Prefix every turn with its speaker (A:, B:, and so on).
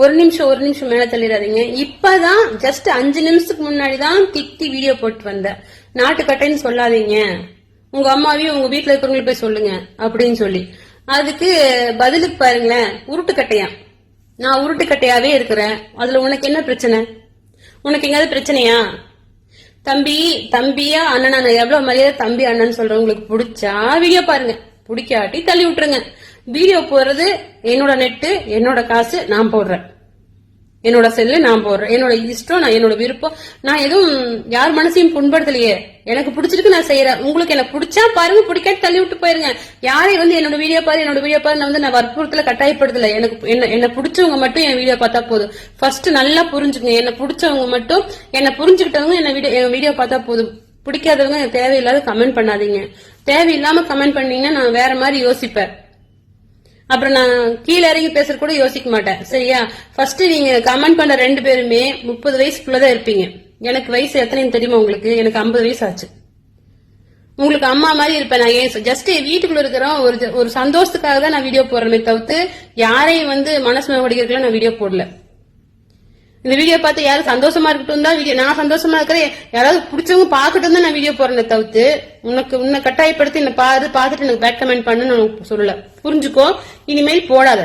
A: ஒரு நிமிஷம் ஒரு நிமிஷம் மேல தள்ளிடாதீங்க. இப்பதான் ஜஸ்ட் அஞ்சு நிமிஷத்துக்கு முன்னாடி தான் திட்டி வீடியோ போட்டு வந்தேன் நாட்டுக்கட்டைன்னு சொல்லாதீங்க. உங்க அம்மாவையும் உங்க வீட்டுல இருக்கிறவங்களுக்கு போய் சொல்லுங்க அப்படின்னு சொல்லி. அதுக்கு பதிலுக்கு பாருங்களேன் உருட்டுக்கட்டையா? நான் உருட்டுக்கட்டையாவே இருக்கிறேன். அதுல உனக்கு என்ன பிரச்சனை? உனக்கு எங்கேயாவது பிரச்சனையா? தம்பி தம்பியா அண்ணன்? எவ்வளவு மரியாதை தம்பி அண்ணன் சொல்றவங்களுக்கு பிடிச்சா வீடியோ பாருங்க. பிடிக்காட்டி தள்ளி விட்டுருங்க. வீடியோ போடுறது என்னோட நெட்டு என்னோட காசு நான் போடுறேன். என்னோட செல்லு நான் போடுறேன். என்னோட இஷ்டம் நான் என்னோட விருப்பம். நான் எதுவும் யார் மனசையும் புண்படுத்தலையே. எனக்கு பிடிச்சிருக்கு நான் செய்யறேன் உங்களுக்கு எனக்கு பிடிச்சா பாருங்க பிடிக்காது தள்ளி விட்டு போயிருங்க. யாரையும் வந்து என்னோட வீடியோ பாரு என்னோட வீடியோ பாரு நான் வந்து நான் வற்புறுத்தல கட்டாயப்படுத்தல. எனக்கு என்ன என்ன பிடிச்சவங்க மட்டும் என் வீடியோ பார்த்தா போதும். ஃபர்ஸ்ட் நல்லா புரிஞ்சுக்கங்க. என்ன பிடிச்சவங்க மட்டும் என்ன புரிஞ்சுக்கிட்டவங்க என்ன வீடியோ என் வீடியோ பார்த்தா போதும். பிடிக்காதவங்க எனக்கு தேவையில்லாத கமெண்ட் பண்ணாதீங்க. தேவையில்லாம கமெண்ட் பண்ணீங்கன்னா நான் வேற மாதிரி யோசிப்பேன். அப்புறம் நான் கீழே இறங்கி பேசுறது கூட யோசிக்க மாட்டேன். சரியா? ஃபர்ஸ்ட் நீங்க கமெண்ட் பண்ண ரெண்டு பேருமே முப்பது வயசுக்குள்ளதான் இருப்பீங்க. எனக்கு வயசு எத்தனைன்னு தெரியுமா உங்களுக்கு? எனக்கு ஐம்பது வயசு ஆச்சு உங்களுக்கு அம்மா மாதிரி இருப்பேன் நான். ஏன்? ஜஸ்ட் வீட்டுக்குள்ள இருக்கிறோம் ஒரு ஜ- ஒரு சந்தோஷத்துக்காக தான் நான் வீடியோ போடுறேன் தவிர்த்து யாரையும் வந்து மனசு நோய் நான் வீடியோ போடல. இந்த வீடியோ பார்த்து யாரும் சந்தோஷமா இருக்கட்டும் தான் வீடியோ நான் சந்தோஷமா இருக்கிறேன். யாராவது பிடிச்சவங்க பார்க்கட்டும் தான் நான் வீடியோ போறேனே தவிர்த்து உனக்கு உன்னை கட்டாயப்படுத்தி என்ன பாரு பார்த்துட்டு எனக்கு பேக் கமெண்ட் பண்ணு சொல்லல. புரிஞ்சுக்கோ. இனிமேல் போடாத.